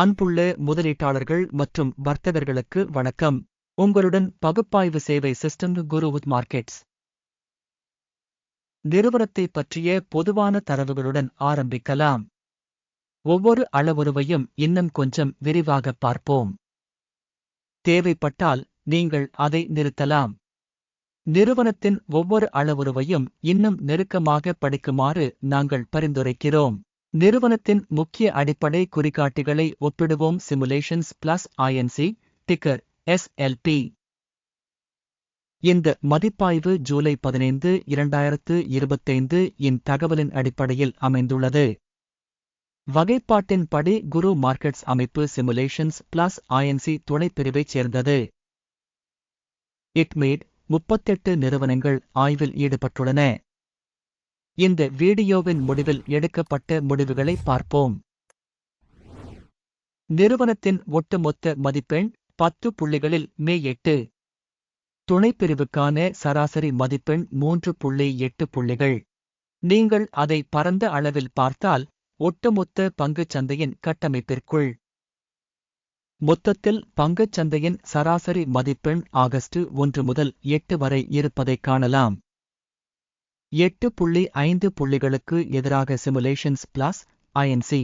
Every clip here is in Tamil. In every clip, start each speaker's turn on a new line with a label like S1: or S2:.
S1: அன்புள்ள முதலீட்டாளர்கள் மற்றும் வர்த்தகர்களுக்கு வணக்கம். உங்களுடன் பகுப்பாய்வு சேவை சிஸ்டம் குரு வித் மார்க்கெட்ஸ். நிறுவனத்தை பற்றிய பொதுவான தரவுகளுடன் ஆரம்பிக்கலாம். ஒவ்வொரு அளவுருவையும் இன்னும் கொஞ்சம் விரிவாக பார்ப்போம். தேவைப்பட்டால் நீங்கள் அதை நிறுத்தலாம். நிறுவனத்தின் ஒவ்வொரு அளவுருவையும் இன்னும் நெருக்கமாக படிக்குமாறு நாங்கள் பரிந்துரைக்கிறோம். நிறுவனத்தின் முக்கிய அடிப்படை குறிகாட்டிகளை ஒப்பிடுவோம். Simulations plus INC ticker SLP இந்த மதிப்பாய்வு ஜூலை பதினைந்து இரண்டாயிரத்து இருபத்தைந்து இன் தகவலின் அடிப்படையில் அமைந்துள்ளது. வகைப்பாட்டின்படி குரு மார்க்கெட்ஸ் அமைப்பு சிமுலேஷன்ஸ் பிளஸ் ஐஎன்சி துணைப்பிரிவைச் சேர்ந்தது. இட்மேட் முப்பத்தெட்டு நிறுவனங்கள் ஆய்வில் ஈடுபட்டுள்ளன. இந்த வீடியோவின் முடிவில் எடுக்கப்பட்ட முடிவுகளை பார்ப்போம். நிறுவனத்தின் ஒட்டுமொத்த மதிப்பெண் பத்து புள்ளிகளில் மே எட்டு. துணைப்பிரிவுக்கான சராசரி மதிப்பெண் மூன்று புள்ளி எட்டு புள்ளிகள். நீங்கள் அதை பரந்த அளவில் பார்த்தால் ஒட்டுமொத்த பங்குச் சந்தையின் கட்டமைப்பிற்குள். மொத்தத்தில் பங்குச் சந்தையின் சராசரி மதிப்பெண் ஆகஸ்ட் ஒன்று முதல் எட்டு வரை இருப்பதைக் காணலாம். எட்டு புள்ளி ஐந்து புள்ளிகளுக்கு எதிராக சிமுலேஷன்ஸ் பிளஸ் ஐஎன்சி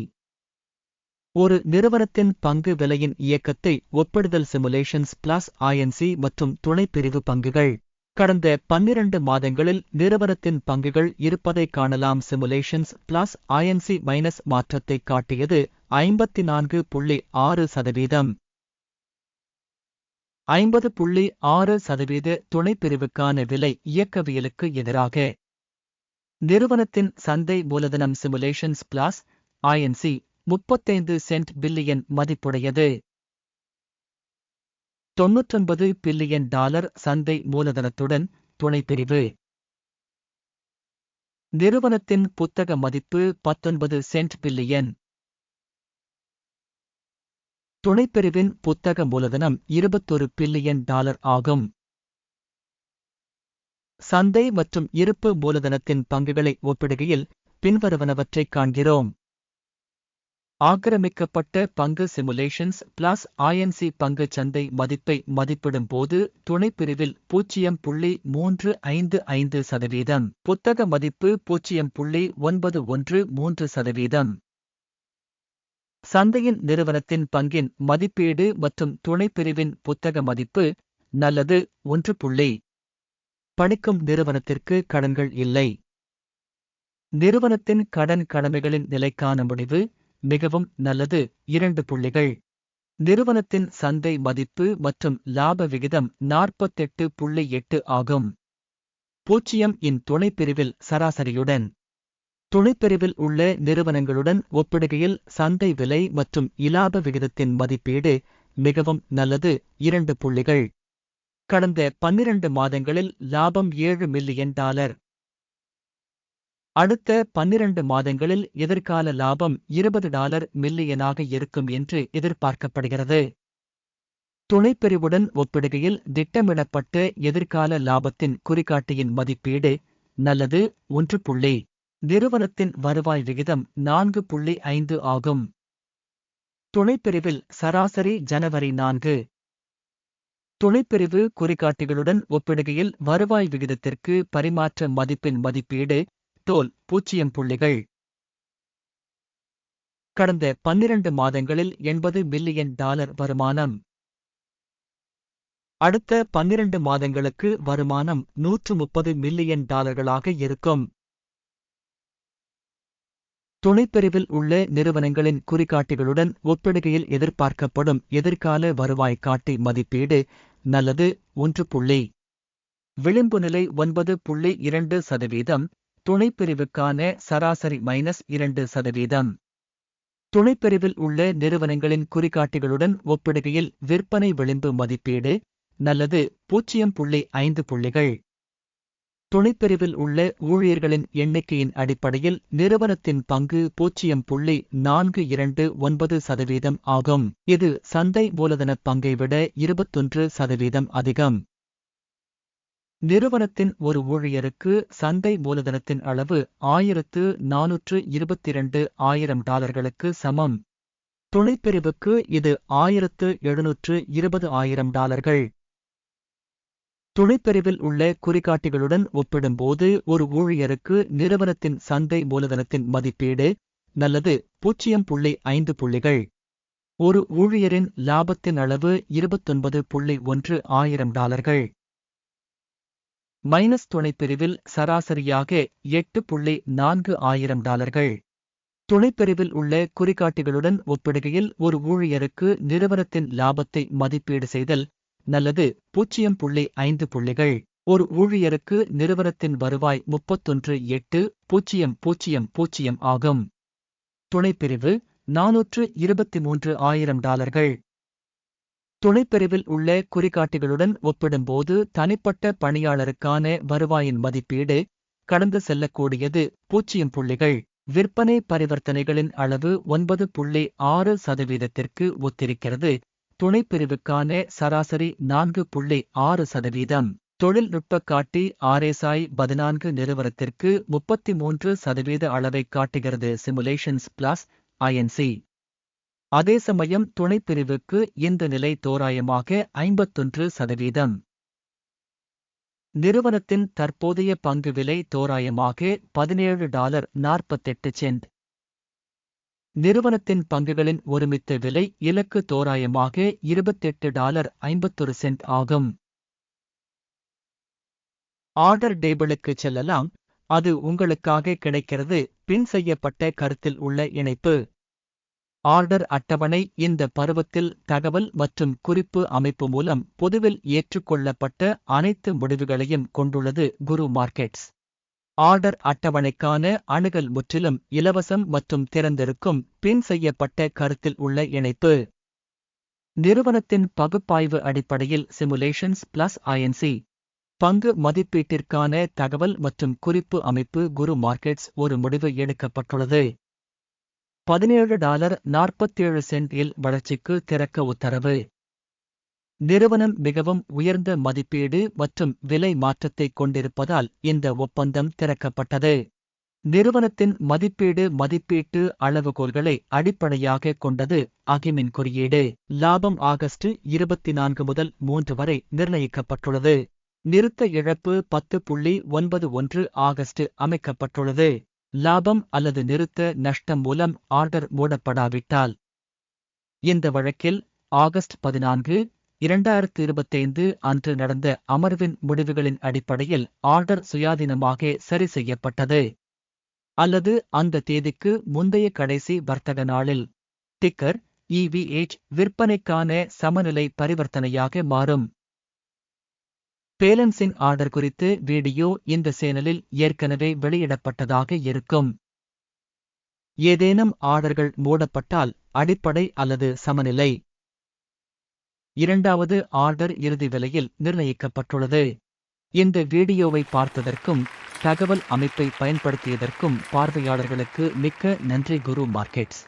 S1: ஒரு நிறுவனத்தின் பங்கு விலையின் இயக்கத்தை ஒப்பிடுதல் சிமுலேஷன்ஸ் பிளஸ் ஐஎன்சி மற்றும் துணைப்பிரிவு பங்குகள். கடந்த பன்னிரண்டு மாதங்களில் நிறுவனத்தின் பங்குகள் இருப்பதைக் காணலாம். சிமுலேஷன்ஸ் பிளஸ் ஐஎன்சி மைனஸ் மாற்றத்தை காட்டியது ஐம்பத்தி நான்கு புள்ளி ஆறு சதவீதம். ஐம்பது புள்ளி ஆறு சதவீத துணைப்பிரிவுக்கான விலை இயக்கவியலுக்கு எதிராக நிறுவனத்தின் சந்தை மூலதனம் சிமுலேஷன்ஸ் பிளாஸ் ஐஎன்சி முப்பத்தைந்து சென்ட் பில்லியன் மதிப்புடையது. தொன்னூற்றொன்பது பில்லியன் டாலர் சந்தை மூலதனத்துடன் துணைப்பிரிவு. நிறுவனத்தின் புத்தக மதிப்பு பத்தொன்பது சென்ட் பில்லியன். துணைப்பிரிவின் புத்தக மூலதனம் இருபத்தொரு பில்லியன் டாலர் ஆகும். சந்தை மற்றும் இருப்பு மூலதனத்தின் பங்குகளை ஒப்பிடுகையில் பின்வருவனவற்றைக் காண்கிறோம். ஆக்கிரமிக்கப்பட்ட பங்கு சிமுலேஷன்ஸ் பிளஸ் ஐஎன்சி பங்கு சந்தை மதிப்பை மதிப்பிடும் போது துணைப்பிரிவில் பூஜ்ஜியம் புள்ளி மூன்று ஐந்து ஐந்து சதவீதம் புத்தக மதிப்பு பூஜ்ஜியம் புள்ளி ஒன்பது ஒன்று மூன்று சதவீதம். சந்தையின் நிறுவனத்தின் பங்கின் மதிப்பீடு மற்றும் துணைப்பிரிவின் புத்தக மதிப்பு நல்லது ஒன்று புள்ளி பணிக்கும் நிறுவனத்திற்கு கடன்கள் இல்லை. நிறுவனத்தின் கடன் கடமைகளின் நிலைக்கான முடிவு மிகவும் நல்லது. இரண்டு புள்ளிகள். நிறுவனத்தின் சந்தை மதிப்பு மற்றும் லாப விகிதம் நாற்பத்தெட்டு புள்ளி எட்டு ஆகும். பூஜ்ஜியம் இன் துணைப்பிரிவில் சராசரியுடன். துணைப்பிரிவில் உள்ள நிறுவனங்களுடன் ஒப்பிடுகையில் சந்தை விலை மற்றும் இலாப விகிதத்தின் மதிப்பீடு மிகவும் நல்லது. இரண்டு புள்ளிகள். கடந்த பன்னிரண்டு மாதங்களில் லாபம் ஏழு மில்லியன் டாலர். அடுத்த பன்னிரண்டு மாதங்களில் எதிர்கால லாபம் இருபது டாலர் மில்லியனாக இருக்கும் என்று எதிர்பார்க்கப்படுகிறது. துணைப்பிரிவுடன் ஒப்பிடுகையில் திட்டமிடப்பட்ட எதிர்கால லாபத்தின் குறிகாட்டியின் மதிப்பீடு நல்லது ஒன்று புள்ளி நிறுவனத்தின் வருவாய் விகிதம் நான்கு புள்ளி ஐந்து ஆகும். துணைப்பிரிவில் சராசரி ஜனவரி நான்கு துணைப்பிரிவு குறிகாட்டிகளுடன் ஒப்பிடுகையில் வருவாய் விகிதத்திற்கு பரிமாற்ற மதிப்பின் மதிப்பீடு டோல் பூஜ்ஜியம் புள்ளிகள். கடந்த பன்னிரண்டு மாதங்களில் எண்பது மில்லியன் டாலர் வருமானம். அடுத்த பன்னிரண்டு மாதங்களுக்கு வருமானம் நூற்று முப்பது மில்லியன் டாலர்களாக இருக்கும். துணைப்பிரிவில் உள்ள நிறுவனங்களின் குறிகாட்டிகளுடன் ஒப்பிடுகையில் எதிர்பார்க்கப்படும் எதிர்கால வருவாய் காட்டி மதிப்பீடு நல்லது ஒன்று புள்ளி. விளிம்பு நிலை ஒன்பது புள்ளி இரண்டு சதவீதம். துணைப்பிரிவுக்கான சராசரி மைனஸ் இரண்டு சதவீதம். துணைப்பிரிவில் உள்ள நிறுவனங்களின் குறிகாட்டிகளுடன் ஒப்பிடுகையில் விற்பனை விளிம்பு மதிப்பீடு. நல்லது பூஜ்ஜியம் புள்ளி ஐந்து புள்ளிகள். துணைப்பிரிவில் உள்ள ஊழியர்களின் எண்ணிக்கையின் அடிப்படையில் நிறுவனத்தின் பங்கு பூஜ்ஜியம் புள்ளி நான்கு இரண்டு ஒன்பது சதவீதம் ஆகும். இது சந்தை மூலதனப் பங்கை விட இருபத்தொன்று சதவீதம் அதிகம். நிறுவனத்தின் ஒரு ஊழியருக்கு சந்தை மூலதனத்தின் அளவு ஆயிரத்து நானூற்று இருபத்திரண்டு ஆயிரம் டாலர்களுக்கு சமம். துணைப்பிரிவுக்கு இது ஆயிரத்து எழுநூற்று இருபது ஆயிரம் டாலர்கள். துணைப்பிரிவில் உள்ள குறிகாட்டிகளுடன் ஒப்பிடும்போது ஒரு ஊழியருக்கு நிறுவனத்தின் சந்தை மூலதனத்தின் மதிப்பீடு நல்லது பூஜ்ஜியம் புள்ளி ஐந்து புள்ளிகள். ஒரு ஊழியரின் லாபத்தின் அளவு இருபத்தொன்பது புள்ளி ஒன்று ஆயிரம் டாலர்கள். மைனஸ் துணைப்பிரிவில் சராசரியாக எட்டு புள்ளி நான்கு ஆயிரம் டாலர்கள். துணைப்பிரிவில் உள்ள குறிகாட்டிகளுடன் ஒப்பிடுகையில் ஒரு ஊழியருக்கு நிறுவனத்தின் லாபத்தை மதிப்பீடு செய்தல் நல்லது. பூஜ்ஜியம் புள்ளி ஐந்து புள்ளிகள். ஒரு ஊழியருக்கு நிறுவனத்தின் வருவாய் முப்பத்தொன்று எட்டு பூஜ்ஜியம் பூஜ்ஜியம் பூஜ்ஜியம் ஆகும். துணைப்பிரிவு நாநூற்று இருபத்தி மூன்று ஆயிரம் டாலர்கள். துணைப்பிரிவில் உள்ள குறிகாட்டிகளுடன் ஒப்பிடும்போது தனிப்பட்ட பணியாளருக்கான வருவாயின் மதிப்பீடு கடந்து செல்லக்கூடியது. பூஜ்ஜியம் புள்ளிகள் விற்பனை பரிவர்த்தனைகளின் அளவு ஒன்பது புள்ளி ஆறு சதவீதத்திற்கு ஒத்திருக்கிறது. துணைப்பிரிவுக்கான சராசரி நான்கு புள்ளி ஆறு சதவீதம். தொழில்நுட்ப காட்டி ஆர்எஸ்ஐ பதினான்கு நிறுவனத்திற்கு முப்பத்தி மூன்று சதவீத அளவை காட்டுகிறது சிமுலேஷன்ஸ் பிளஸ் ஐஎன்சி அதே சமயம் துணைப்பிரிவுக்கு இந்த நிலை தோராயமாக ஐம்பத்தொன்று சதவீதம். நிறுவனத்தின் தற்போதைய பங்கு விலை தோராயமாக பதினேழு டாலர் நாற்பத்தெட்டு சென்ட். நிறுவனத்தின் பங்குகளின் ஒருமித்த விலை இலக்கு தோராயமாக இருபத்தெட்டு டாலர் ஐம்பத்தொரு சென்ட் ஆகும். ஆர்டர் டேபிளுக்கு செல்லலாம். அது உங்களுக்காக கிடைக்கிறது. பின் செய்யப்பட்ட கருத்தில் உள்ள இணைப்பு. ஆர்டர் அட்டவணை இந்த பருவத்தில் தகவல் மற்றும் குறிப்பு அமைப்பு மூலம் பொதுவில் ஏற்றுக்கொள்ளப்பட்ட அனைத்து முடிவுகளையும் கொண்டுள்ளது குரு மார்க்கெட்ஸ். ஆர்டர் அட்டவணைக்கான அணுகல் முற்றிலும் இலவசம் மற்றும் திறந்திருக்கும் பின் செய்யப்பட்ட கருத்தில் உள்ள இணைப்பு. நிறுவனத்தின் பகுப்பாய்வு அடிப்படையில் சிமுலேஷன்ஸ் பிளஸ் ஐஎன்சி பங்கு மதிப்பீட்டிற்கான தகவல் மற்றும் குறிப்பு அமைப்பு குரு மார்க்கெட்ஸ் ஒரு முடிவு எடுக்கப்பட்டுள்ளது. பதினேழு டாலர் நாற்பத்தேழு சென்டில் வளர்ச்சிக்கு திறக்க உத்தரவு. நிறுவனம் மிகவும் உயர்ந்த மதிப்பீடு மற்றும் விலை மாற்றத்தை கொண்டிருப்பதால் இந்த ஒப்பந்தம் திறக்கப்பட்டது. நிறுவனத்தின் மதிப்பீடு மதிப்பீட்டு அளவுகோல்களை அடிப்படையாக கொண்டது அகிமின் குறியீடு. லாபம் ஆகஸ்ட் இருபத்தி நான்கு முதல் மூன்று வரை நிர்ணயிக்கப்பட்டுள்ளது. நிறுத்த இழப்பு பத்து புள்ளி ஒன்பது ஒன்று ஆகஸ்ட் அமைக்கப்பட்டுள்ளது. லாபம் அல்லது நிறுத்த நஷ்டம் மூலம் ஆர்டர் மூடப்படாவிட்டால். இந்த வழக்கில் ஆகஸ்ட் பதினான்கு இரண்டாயிரத்து இருபத்தைந்து அன்று நடந்த அமர்வின் முடிவுகளின் அடிப்படையில் ஆர்டர் சுயாதீனமாக சரி செய்யப்பட்டது. அல்லது அந்த தேதிக்கு முந்தைய கடைசி வர்த்தக நாளில். டிக்கர் இவிஎச் விற்பனைக்கான சமநிலை பரிவர்த்தனையாக மாறும். பேலன்ஸின் ஆர்டர் குறித்து வீடியோ இந்த சேனலில் ஏற்கனவே வெளியிடப்பட்டதாக இருக்கும். ஏதேனும் ஆர்டர்கள் மூடப்பட்டால் அடிப்படை அல்லது சமநிலை. இரண்டாவது ஆர்டர் இறுதி விலையில் நிர்ணயிக்கப்பட்டுள்ளது. இந்த வீடியோவை பார்த்ததற்கும் தகவல் அமைப்பை பயன்படுத்தியதற்கும் பார்வையாளர்களுக்கு மிக்க நன்றி குரு மார்க்கெட்ஸ்.